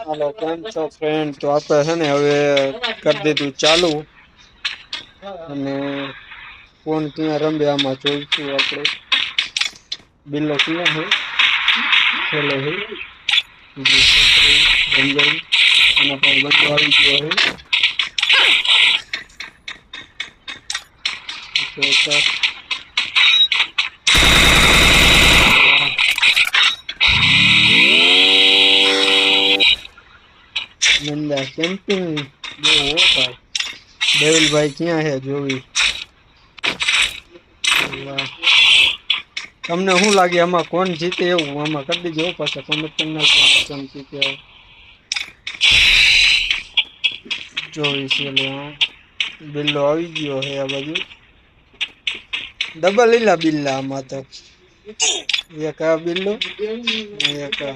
હાલો કેમ છો ફ્રેન્ડ તો આપણે છે ને હવે કરી દીધું ચાલુ અને ફોન ક્યાં રમે આમાં જોઈશું આપણે બિલ્લો ક્યાં છે ખેલે છે રંજાઈ એના પર બધું આવી ગયો છે નંદા કેમ્પિંગ બહુ હો ભાઈ દેવલભાઈ ક્યાં છે જોવી? તમને શું લાગે? આમાં કોણ જીતે એવું? આમાં કરી દીજો પાછા કોમેન્ટ કરી નાખજો. કોણ. જોવી છે. બિલ્લો આવી ગયો છે આ બાજુ. ડબલ લીલા બિલ્લા આમાં તો. એક આ બિલ્લો એક આ.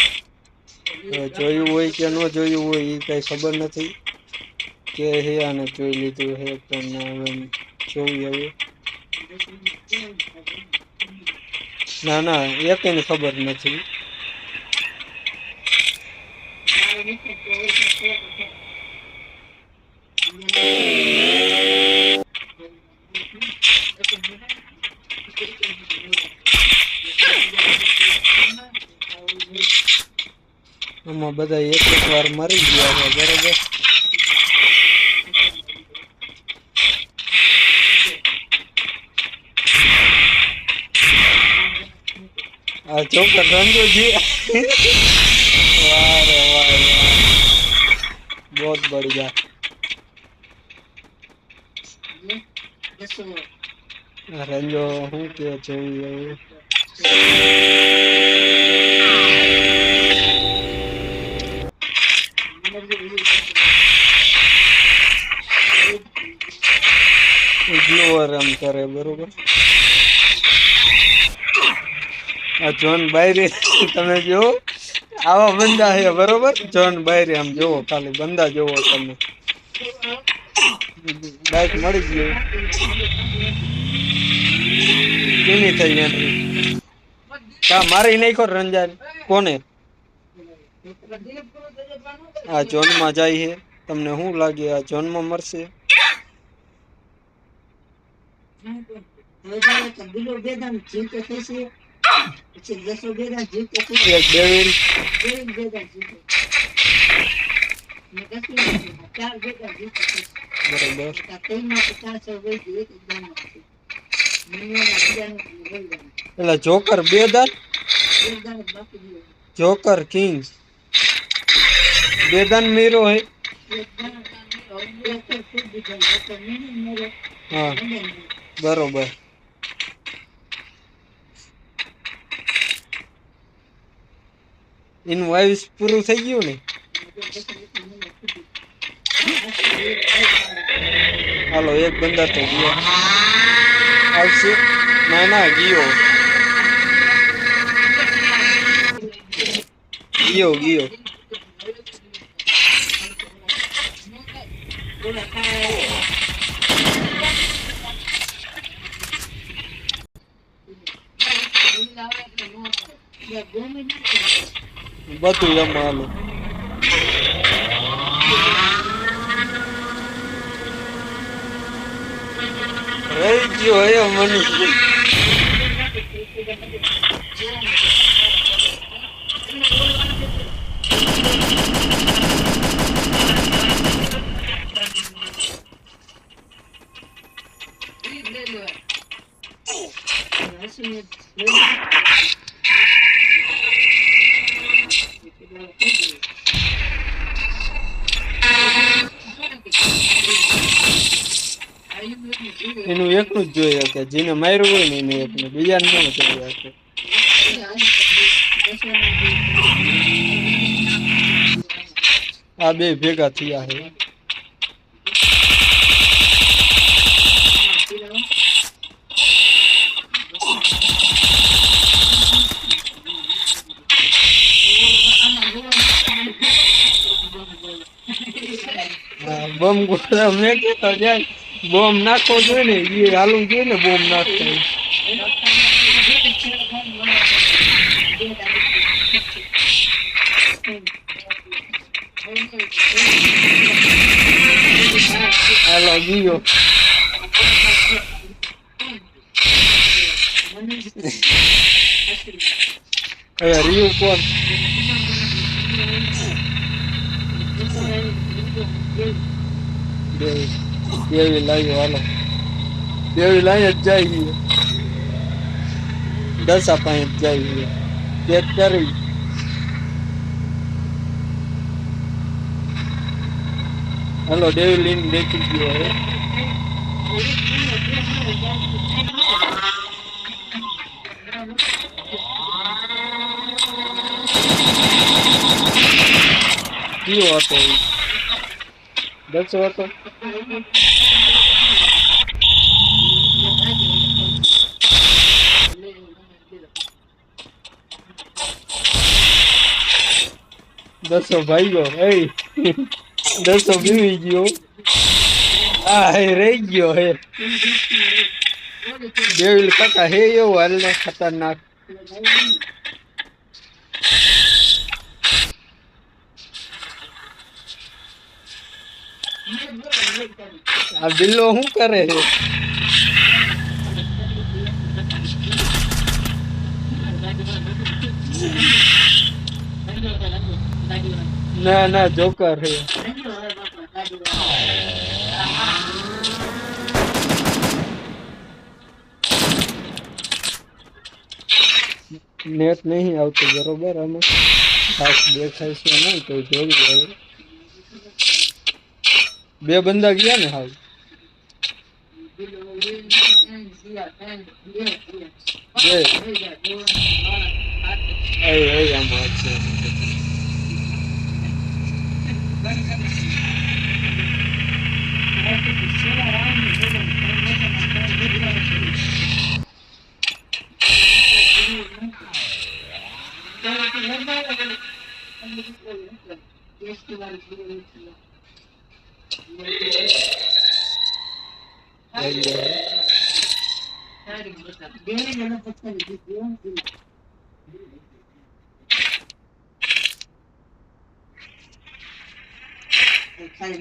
જોયું હોય કે ન જોયું હોય એ કાંઈ ખબર નથી. કે હે આને જોઈ લીધું હે ના હવે જોઈ હવે. ના ના એકને ખબર નથી. આમાં બધા એક એક વાર મરી ગયા છે, બરાબર? આ ચોકર રંજો છે વાહ રે વાહ બહુ બઢિયા રંજો શું કે છે ઇગ્નોર કરે, બરોબર? આ જોન બાયરી, તમે જો આવા બંદા છે, બરોબર? જોન બાયરી, આમ જોવો ખાલી બંદા જોવો તમે. બાઈક મળી ગયું કેની થઈ એન્ટ્રી કા મારી નાખો રંજાન? કોને? આ જોનમાં જાય છે. તમને શું લાગે? આ જોનમાં મરશે? એક ડેવિલ બરોબર એટલે જોકર બે દાન જોકર કિંગ બે દાન મીરો હે હા બરોબર. આયુષ પૂરું થઈ ગયું ને? હાલો, એક બંદા તો ગયો. આવશે? ના ના, ગયો. ગયો ગયો. Batu ya malu. Radio ya malu. Thank you. એનું એકનું જ જોઈ કે જેને માર્યું હોય ને એને એકને બીજાને ન જોઈ આ બે ભેગા થયા છે. હા, બોમ્બ ગોળા મેં કેતો જાય બોમ્બ નાખવો જોઈએ ને એ હાલવું જોઈએ ને બોમ્બ નાખતો. હાલો ગયો હવે રહ્યું કોણ દેવી. દેવી લાવ્યો હાલો દેવી લાવી જ જાય દસા પાસે જ જાય પેટ કરી હાલો, દેવી લઈને દેખી ગયો હવે. કયો હતો દસો હતો દસો ભાઈઓ એ દસો બીવી ગયો. આ હે રહી ગયો હે. દેવલ કાકા હે એવો હાલ ખતરનાક. આ બિલ્લો શું કરે છે? ના ના, જોકર છે. નેટ નહીં આવતું, બરોબર? આમાં ખાસ દેખાય છે નહીં, તો જોઈ હવે બે બંદા ગયા ને હાલ બે એ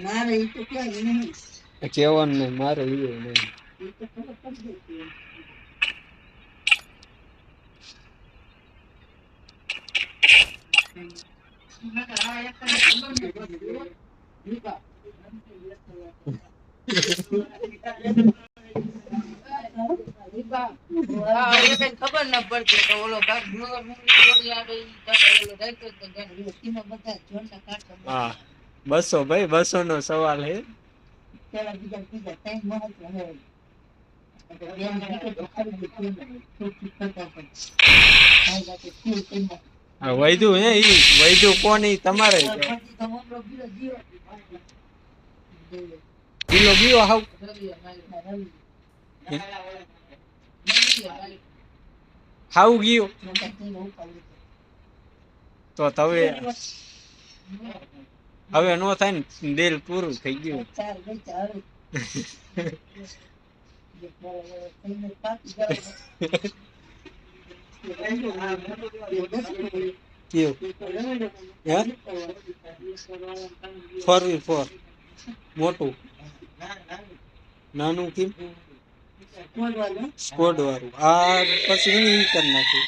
મારે ઈ તો ક્યાંય નહીં કહેવાનું નહીં મારે એવું નહીં ઈ તો ખબર પડી ગઈ. હા, એ કઈ ખબર ન પડતી કે ઓલો કાક ડુંગર ડુંગરી છોડી આવે ઈ કાક ઓલો રાખ્યો જ તો જાણે. એમાં બધા જોરના કાંટા હા બસો ભાઈ બસો નો સવાલ હે પેલા બીજા બીજા ત્રણ મહત્વ હે. માર્યો. રવિ. રવિએ માર્યો. હાવ ગયો તો તવે હવે નો થાય ને દિલ પૂરું થઈ ગયું ફોર વી ફોર મોટું નાનું કેમ બોલવાનું. સ્કોડ વાળું આ પછી એને ઈ કરી નાખ્યું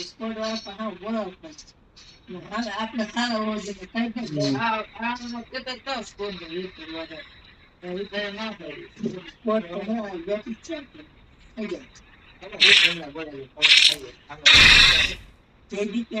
સ્કોડ વાળા પણ હાવ બોલાવ પડે. હાલ આપણે સારા હોવા જોઈએ કઈ કઈ હમ. આ- આનો કહેતા હતા સ્કોર નો એક વધારે. એ તો ના થાય. સ્કોડ તો હું બેઠી જ છે થઈ જાય તે દી કે